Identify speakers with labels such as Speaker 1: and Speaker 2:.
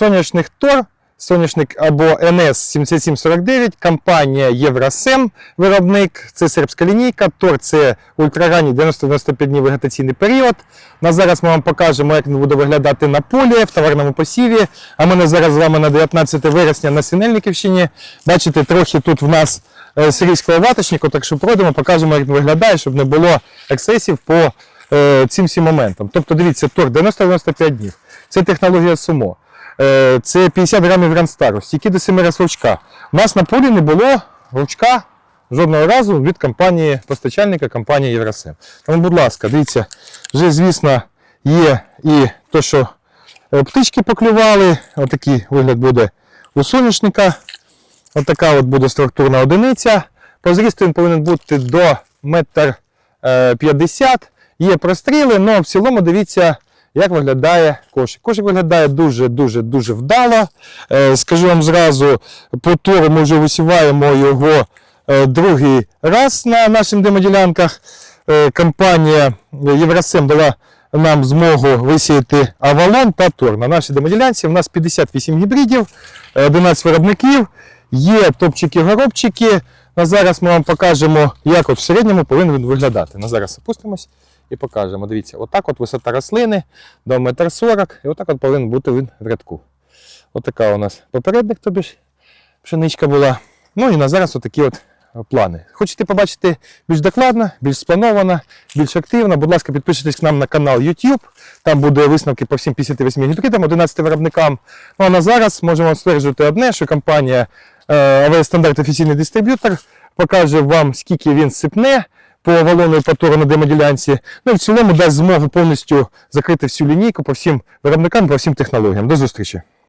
Speaker 1: Соняшник Тор, соняшник або НС 7749, компанія Євросем, виробник, це сербська лінійка, Тор це ультраранній 90-95 днів вегетаційний період. На зараз ми вам покажемо, як він буде виглядати на полі в товарному посіві. А ми зараз з вами на 19 вересня на Синельниківщині. Бачите, трохи тут в нас е, сирійського ваточнику, так що пройдемо, покажемо, як він виглядає, щоб не було ексцесів по е, цим всім моментам. Тобто, дивіться, Тор 90-95 днів. Це технологія СУМО. Е, Це 50 грамів гранстару, стійки до 7 раз вовчка. У нас на полі не було вовчка жодного разу від компанії постачальника компанії Євросем. Тому, будь ласка, дивіться, вже, звісно, є і то, що е, птички поклювали. Отакий вигляд буде у соняшника. Отака от буде структурна одиниця. По зрісту він повинен бути до метр е, 50. Є простріли, але в цілому дивіться, як виглядає кошик. Кошик виглядає дуже-дуже дуже вдало. Е, Скажу вам зразу, по туру ми вже висіваємо його е, другий раз на наших демоділянках. Е, Компанія Євросем дала нам змогу висіяти Авалон та Тор. На нашій демоділянці у нас 58 гібридів, е, 11 виробників, є топчики-горобчики. На зараз ми вам покажемо, як в середньому повинен виглядати. На зараз опустимось і покажемо. Дивіться, отак от висота рослини до 1,40 м, і отак от повинен бути він в рядку. Отака у нас попередник, тобі ж пшеничка була. Ну і на зараз отакі от плани. Хочете побачити більш докладно, більш сплановано, більш активно, будь ласка, підпишитесь к нам на канал YouTube. Там буде висновки по всім 58 гібридам, 11 виробникам. Ну а на зараз можемо стверджувати одне, що компанія е, АВС Стандарт офіційний дистриб'ютор покаже вам, скільки він сипне по валону на демоділянці. Ну і в цілому дасть змогу повністю закрити всю лінійку по всім виробникам, по всім технологіям. До зустрічі!